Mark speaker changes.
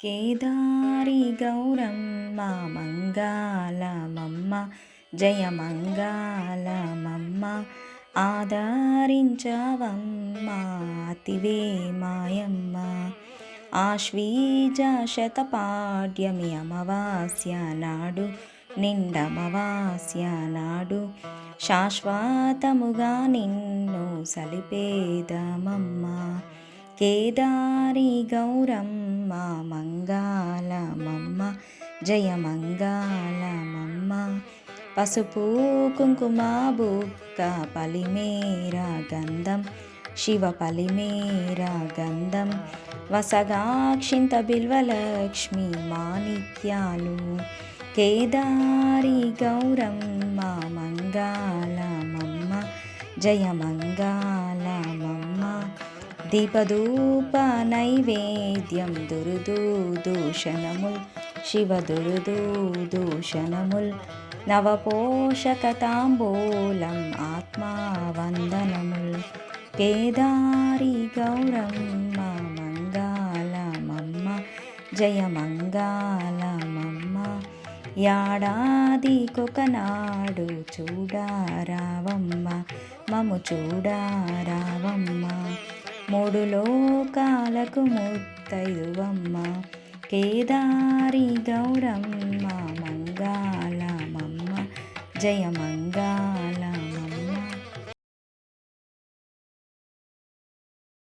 Speaker 1: కేదారి గౌరమ్మ మంగాళమమ్మ జయ మంగాళమమ్మ ఆదరించవమ్మ అతివే మాయమ్మ. ఆశ్వీజ శతపాడ్యమి అమావాస్య నాడు నిండమవాస్య నాడు శాశ్వతముగా నిన్ను సలిపేదమమ్మ కేదారి గౌరమ్మ మంగాళమమ్మ జయ మంగాళమమ్మ పసుపు కుంకుమ బుక్క పలిమేర గంధం శివ పలిమేర గంధం వసగాక్షింత బిల్వలక్ష్మి మాణిక్యాలు కేదారి గౌరమ్మ మంగాళమమ్మ జయ మంగాళమమ్మ దీపధూప నైవేద్యం దురుదు దూషణముల్ శివ దురుదూ దూషణముల్. నవపోషకతాంబూలం ఆత్మావందనముల్. కేదారి గౌరమ్మ మంగాళమమ్మ జయ మంగాళమమ్మ. యాడాదికొకనాడు చూడారావమ్మ మము చూడారావమ్మ. మూడు లోకాలకు ముత్తైదువమ్మ. కేదారి గౌరమ్మ మంగాళమమ్మ జయ మంగాళ